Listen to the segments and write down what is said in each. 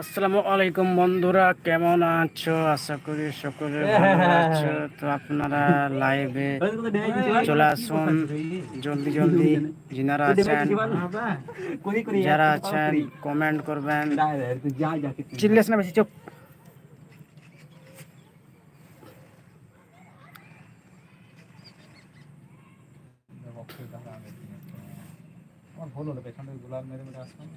আসসালামু আলাইকুম বন্ধুরা কেমন আছো? আশা করি সকলে ভালো আছো। তো আপনারা লাইভে চলে আসুন। জলদি জলদি যিনারা আছেন যারা আছেন কমেন্ট করবেন। চিল্লেস না বেশি চুপ। ভুল হলো পেছনে গোলাপ মেরে মেরে আসলাম।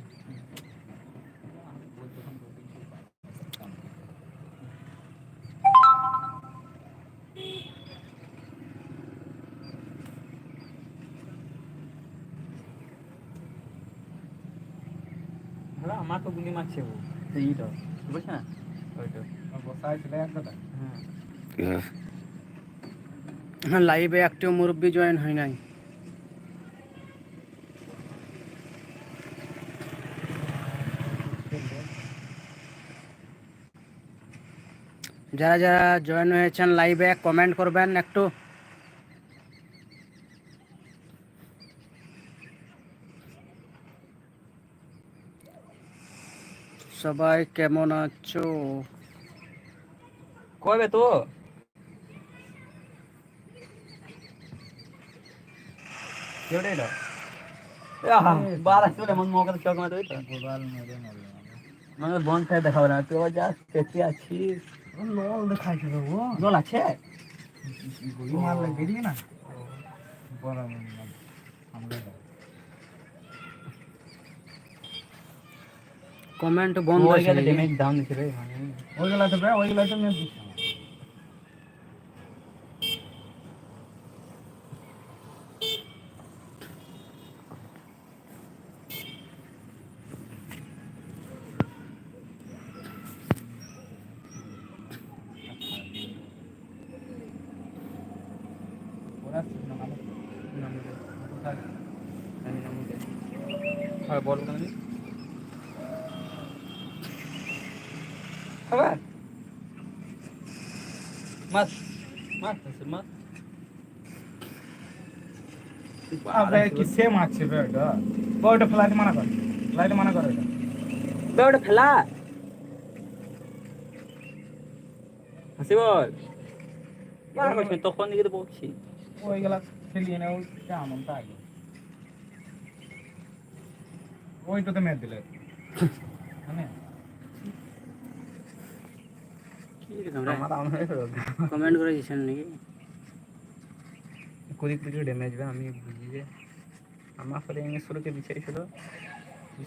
হ্যাঁ আমার গুলি মারছে ও। এইটা বুঝছ? না ওইটা বসায় ছিল এক কথা হ্যাঁ। হ্যাঁ। লাইভে একটিও মুরব্বী জয়েন হয় নাই। যারা যারা জয়েন হয়েছেন লাইভে কমেন্ট করবেন একটু। সবাই কেমন আছো? কবে তো? চলে মন বন দেখাবে না। তুই যা পেতে আছিস লল দেখাইছিল ও। জল আছে? গুলি মারলে বেরিয়ে না? বড় আমরা কমেন্ট বন্ধ ওই আছে গেলে ড্যামেজ ডাউন দিছে রে মানে ওইগুলা তো বে ওইগুলা তো মেরে দিচ্ছে ওরা নাম হ্যাঁ বল কেন খাবার মাছ মাছ আছে মাছ আবে কি সেম আছে বে এটা বড়টা ফ্লাইট মানা কর ফ্লাইট মানা কর এটা বেটা ফেলা হাসি বল মারা করছি তখন দিকে তো বলছি ওইগুলা খেলিয়ে না ওই কেমন তা আগে ওইটাতে মেরে দিলে কমেন্ট করে দিয়েছেন নাকি কুড়ি কুড়ি ড্যামেজ বা আমি বুঝি যে আমার ফলে ইংলিশ শুরুকে বিছাইছিল